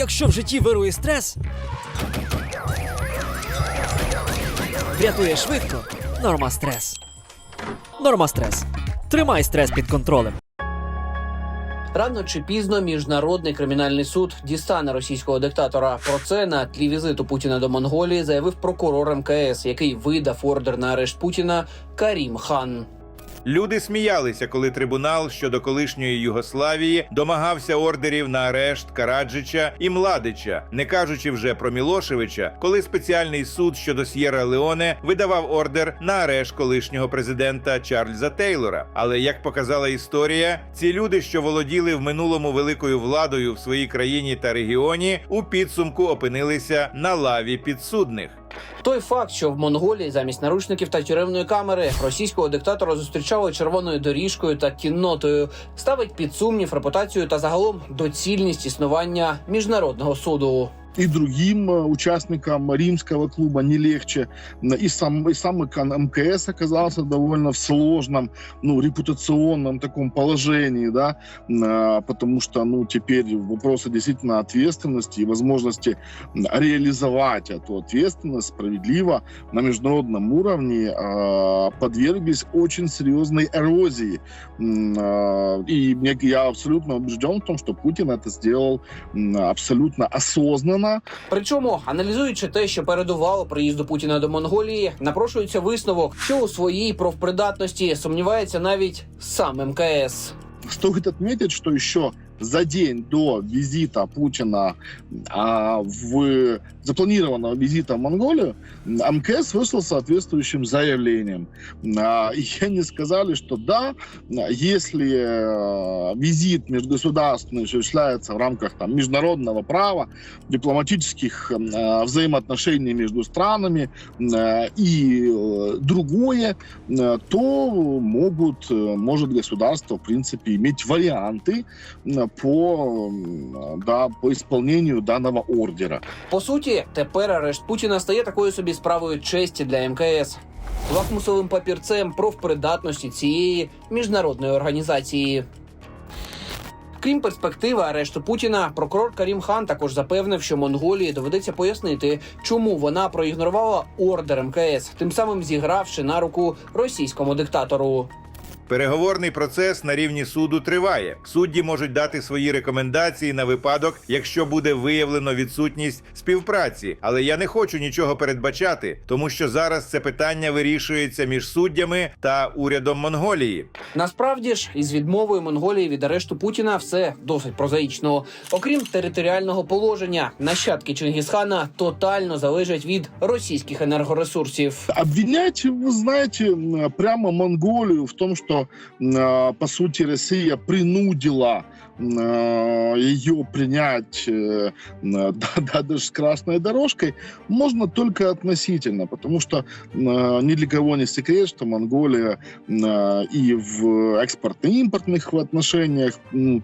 Якщо в житті вирує стрес, врятує швидко. Норма стрес. Норма стрес. Тримай стрес під контролем. Рано чи пізно міжнародний кримінальний суд дістане російського диктатора. Про це на тлі візиту Путіна до Монголії заявив прокурор МКС, який видав ордер на арешт Путіна Карім Хан. Люди сміялися, коли трибунал щодо колишньої Югославії домагався ордерів на арешт Караджича і Младича, не кажучи вже про Мілошевича, коли спеціальний суд щодо С'єра Леоне видавав ордер на арешт колишнього президента Чарльза Тейлора. Але як показала історія, ці люди, що володіли в минулому великою владою в своїй країні та регіоні, у підсумку опинилися на лаві підсудних. Той факт, що в Монголії замість наручників та тюремної камери російського диктатора зустрічали червоною доріжкою та кіннотою, ставить під сумнів репутацію та загалом доцільність існування міжнародного суду. И другим э, участникам римского клуба не легче. И сам, и сам МК- МКС оказался довольно в сложном, ну, репутационном таком положении, да, а, потому что, ну, теперь вопросы действительно ответственности и возможности реализовать эту ответственность справедливо на международном уровне а, подверглись очень серьезной эрозии. А, И я абсолютно убежден в том, что Путин это сделал абсолютно осознанно, Причому, аналізуючи те, що передувало приїзду Путіна до Монголії, напрошується висновок, що у своїй профпридатності сумнівається навіть сам МКС. Стоит отметить, что еще за день до визита Путина а, в запланированного визита в Монголию МКС вышел соответствующим заявлением. А, и они сказали, что да, если э, визит межгосударственный осуществляется в рамках там, международного права, дипломатических э, взаимоотношений между странами э, и э, другое, э, то могут, может государство, в принципе, иметь варианты по, да, по исполнению данного ордера. По суті, тепер арешт Путіна стає такою собі справою честі для МКС. Лакмусовим папірцем профпридатності цієї міжнародної організації. Крім перспективи арешту Путіна, прокурор Карім Хан також запевнив, що Монголії доведеться пояснити, чому вона проігнорувала ордер МКС, тим самим зігравши на руку російському диктатору. Переговорний процес на рівні суду триває. Судді можуть дати свої рекомендації на випадок, якщо буде виявлено відсутність співпраці. Але я не хочу нічого передбачати, тому що зараз це питання вирішується між суддями та урядом Монголії. Насправді ж, із відмовою Монголії від арешту Путіна все досить прозаїчно. Окрім територіального положення, нащадки Чингісхана тотально залежать від російських енергоресурсів. Обвинять, вы знаете, м, прямо Монголию в том, а, по сути, Россия принудила а, ее принять э, да, да, даже с красной дорожкой, можно только относительно, потому что ни для кого не секрет, что Монголия и в экспортно-импортных отношениях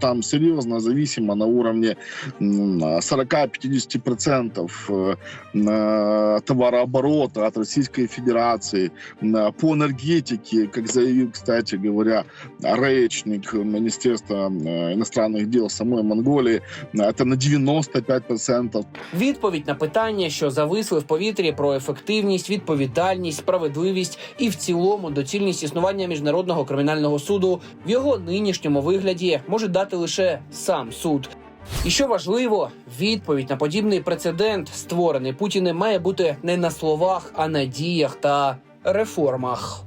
там серьезно зависима на уровне м, 40-50% э, э, товарооборота от Российской Федерации э, по энергетике, как заявил, кстати говоря, речник Министерства э, иностранных дел самой Монголии, э, это на 95%. Відповідь на питання, що зависли в повітрі про ефективність, відповідальність, справедливість і в цілому доцільність існування міжнародного кримінального суду в його нинішньому вигляді може дати лише сам суд. І що важливо, відповідь на подібний прецедент, створений Путіним, має бути не на словах, а на діях та реформах.